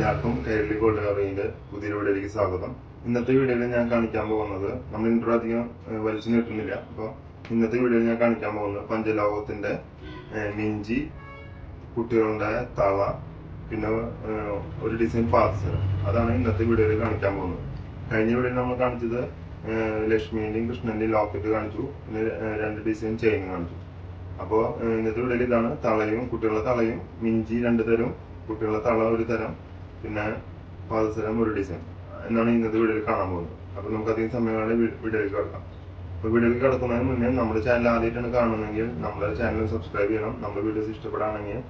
എല്ലാവർക്കും കേരളി ഗോൾഡ് കവറിന്റെ പുതിയ വീഡിയോയിലേക്ക് സ്വാഗതം. ഇന്നത്തെ വീഡിയോയിൽ ഞാൻ കാണിക്കാൻ പോകുന്നത് നമ്മൾ ഇൻട്രോ അധികം വലിച്ചു നീട്ടുന്നില്ല. അപ്പോൾ ഇന്നത്തെ വീഡിയോയിൽ ഞാൻ കാണിക്കാൻ പോകുന്നത് പഞ്ചലോകത്തിന്റെ മിഞ്ചി കുട്ടികളുടെ തള പിന്നെ ഒരു ഡിസൈൻ പാർസൽ അതാണ് ഇന്നത്തെ വീഡിയോയിൽ കാണിക്കാൻ പോകുന്നത്. കഴിഞ്ഞ വീഡിയോയിൽ നമ്മൾ കാണിച്ചത് ഏഹ്, ലക്ഷ്മിന്റെയും കൃഷ്ണന്റെയും ലോക്കറ്റ് കാണിച്ചു. പിന്നെ രണ്ട് ഡിസൈൻ ചെയിൻ കാണിച്ചു. അപ്പോൾ ഇന്നത്തെ വീഡിയോയിൽ ഇതാണ് തളയും കുട്ടികളുടെ തളയും മിഞ്ചി രണ്ട് തരം കുട്ടികളുടെ തള ഒരു തരം. പിന്നെ പാദസരം ഒരു ഡിസൈൻ എന്നാണ് ഇന്നത്തെ വീഡിയോയിൽ കാണാൻ പോകുന്നത്. അപ്പോൾ നമുക്ക് അധികം സമയങ്ങളെ വീഡിയോയിൽ കിടക്കാം. അപ്പോൾ വീഡിയോയിൽ കിടക്കുന്നതിന് മുന്നേ നമ്മുടെ ചാനൽ ആദ്യമായിട്ടാണ് കാണുന്നതെങ്കിൽ നമ്മുടെ ചാനൽ സബ്സ്ക്രൈബ് ചെയ്യണം. നമ്മുടെ വീഡിയോസ് ഇഷ്ടപ്പെടുകയാണെങ്കിൽ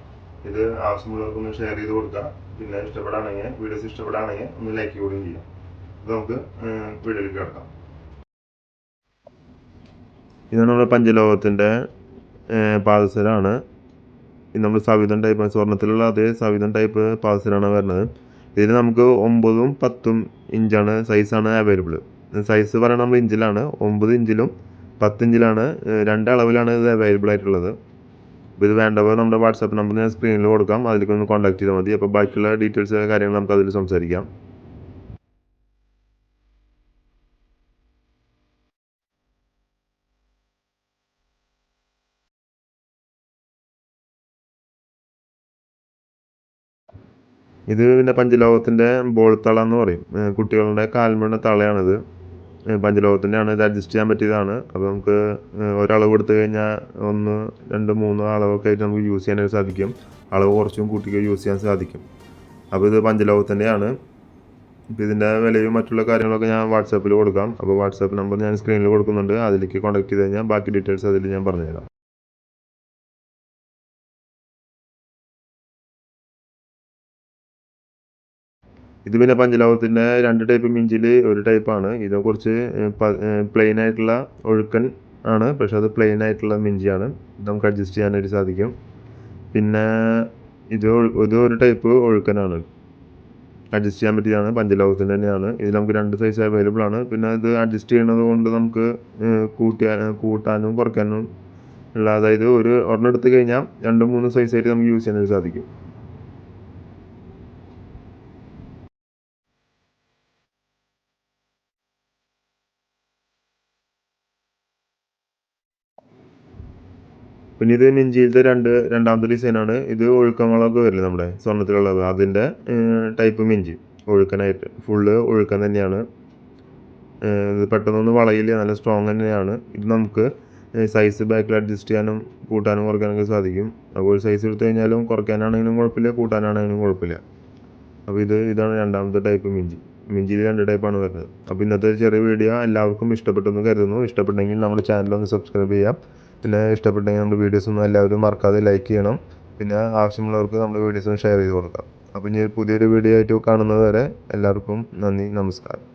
ഇത് ആവശ്യമുള്ളവർക്കൊന്ന് ഷെയർ ചെയ്ത് കൊടുക്കുക. പിന്നെ ഇഷ്ടപ്പെടുകയാണെങ്കിൽ വീഡിയോസ് ഇഷ്ടപ്പെടുകയാണെങ്കിൽ ഒന്ന് ലൈക്ക് കൂടുകയും ചെയ്യാം. അപ്പോൾ നമുക്ക് വീഡിയോയിൽ കിടക്കാം. ഇതാണ് നമ്മുടെ പഞ്ചലോകത്തിന്റെ പാദസരമാണ്. നമ്മൾ സവിധം ടൈപ്പ് സ്വർണത്തിലുള്ള അതേ സവിധം ടൈപ്പ് പാദസരമാണ് വരുന്നത്. ഇതിന് നമുക്ക് ഒമ്പതും പത്തും ഇഞ്ചാണ് സൈസാണ് അവൈലബിൾ സൈസ് പറയുന്നത് നമ്മൾ ഇഞ്ചിലാണ് ഒമ്പത് ഇഞ്ചിലും പത്ത് ഇഞ്ചിലാണ് രണ്ട് അളവിലാണ് ഇത് അവൈലബിൾ ആയിട്ടുള്ളത്. അപ്പോൾ ഇത് വേണ്ടവർ നമ്മുടെ വാട്സാപ്പ് നമ്പർ ഞാൻ സ്ക്രീനിൽ കൊടുക്കാം. അതിലേക്ക് ഒന്ന് കോൺടാക്ട് ചെയ്താൽ മതി. അപ്പോൾ ബാക്കിയുള്ള ഡീറ്റെയിൽസ് കാര്യങ്ങൾ നമുക്ക് അതിൽ സംസാരിക്കാം. ഇത് പിന്നെ പഞ്ചലോകത്തിന്റെ ബോൾത്തള തള എന്ന് പറയും കുട്ടികളുടെ കാൽമണ്ണ തളയാണിത്. ആണ് ഇത് അഡ്ജസ്റ്റ് ചെയ്യാൻ പറ്റിയതാണ്. അപ്പോൾ നമുക്ക് ഒരളവ് കൊടുത്തു കഴിഞ്ഞാൽ ഒന്ന് രണ്ട് മൂന്ന് അളവൊക്കെ ആയിട്ട് നമുക്ക് യൂസ് ചെയ്യാനായിട്ട് സാധിക്കും. അളവ് കുറച്ചും കൂട്ടിക്ക് യൂസ് ചെയ്യാൻ സാധിക്കും. അപ്പോൾ ഇത് പഞ്ചലോകത്തിന്റെയാണ്. ഇപ്പോൾ ഇതിന്റെ വിലയും മറ്റുള്ള കാര്യങ്ങളൊക്കെ ഞാൻ വാട്സാപ്പിൽ കൊടുക്കാം. അപ്പോൾ വാട്സാപ്പ് നമ്പർ ഞാൻ സ്ക്രീനിൽ കൊടുക്കുന്നുണ്ട്. അതിലേക്ക് കോൺടാക്ട് ചെയ്ത് കഴിഞ്ഞാൽ ബാക്കി ഡീറ്റെയിൽസ് അതിൽ ഞാൻ പറഞ്ഞുതരാം. ഇത് പിന്നെ പഞ്ചലോഹത്തിന്റെ രണ്ട് ടൈപ്പ് മിഞ്ചിൽ ഒരു ടൈപ്പാണ് ഇത് കുറച്ച് പ്ലെയിൻ ആയിട്ടുള്ള ഒഴുക്കൻ ആണ്. പക്ഷെ അത് പ്ലെയിൻ ആയിട്ടുള്ള മിഞ്ചിയാണ്. ഇത് നമുക്ക് അഡ്ജസ്റ്റ് ചെയ്യാനായിട്ട് സാധിക്കും. പിന്നെ ഇത് ഇത് ഒരു ടൈപ്പ് ഒഴുക്കനാണ്. അഡ്ജസ്റ്റ് ചെയ്യാൻ പറ്റിയതാണ്. പഞ്ചലോഹത്തിന്റെ തന്നെയാണ്. ഇതിൽ നമുക്ക് രണ്ട് സൈസ് അവൈലബിൾ ആണ്. പിന്നെ ഇത് അഡ്ജസ്റ്റ് ചെയ്യുന്നത് കൊണ്ട് നമുക്ക് കൂട്ടിയാ കൂട്ടാനും കുറയ്ക്കാനും ഉള്ള അതായത് ഒരു ഒരെണ്ണം എടുത്ത് കഴിഞ്ഞാൽ രണ്ട് മൂന്ന് സൈസായിട്ട് നമുക്ക് യൂസ് ചെയ്യാനായിട്ട് സാധിക്കും. പിന്നെ ഇത് നെഞ്ചിയിലത്തെ രണ്ട് രണ്ടാമത്തെ ഡിസൈനാണ് ഇത് ഒഴുക്കങ്ങളൊക്കെ വരില്ലേ നമ്മുടെ സ്വർണത്തിലുള്ളത് അതിന്റെ ടൈപ്പ് മിഞ്ചി. ഒഴുക്കനായിട്ട്. ഫുള്ള് ഒഴുക്കൻ തന്നെയാണ്. ഇത് പെട്ടെന്നൊന്നും വളയില്ല. നല്ല സ്ട്രോങ് തന്നെയാണ്. ഇത് നമുക്ക് സൈസ് ബാക്കിൽ അഡ്ജസ്റ്റ് ചെയ്യാനും കൂട്ടാനും കുറയ്ക്കാനൊക്കെ സാധിക്കും. അപ്പോൾ ഒരു സൈസ് എടുത്തു കഴിഞ്ഞാലും കുറയ്ക്കാനാണെങ്കിലും കുഴപ്പമില്ല കൂട്ടാനാണെങ്കിലും കുഴപ്പമില്ല. അപ്പോൾ ഇത് ഇതാണ് രണ്ടാമത്തെ ടൈപ്പ് മിഞ്ചി. മിഞ്ചിയിൽ രണ്ട് ടൈപ്പാണ് വരുന്നത്. അപ്പോൾ ഇന്നത്തെ ചെറിയ വീഡിയോ എല്ലാവർക്കും ഇഷ്ടപ്പെട്ടെന്ന് കരുതുന്നു. ഇഷ്ടപ്പെട്ടെങ്കിൽ നമ്മുടെ ചാനൽ ഒന്ന് സബ്സ്ക്രൈബ് ചെയ്യാം. പിന്നെ ഇഷ്ടപ്പെട്ടെങ്കിൽ നമ്മുടെ വീഡിയോസ് ഒന്ന് എല്ലാവരും മറക്കാതെ ലൈക്ക് ചെയ്യണം. പിന്നെ ആവശ്യമുള്ളവർക്ക് നമ്മുടെ വീഡിയോസ് ഷെയർ ചെയ്ത് കൊടുക്കാം. അപ്പോൾ ഇനി പുതിയൊരു വീഡിയോ ആയിട്ട് കാണുന്നത് വരെ എല്ലാവർക്കും നന്ദി നമസ്കാരം.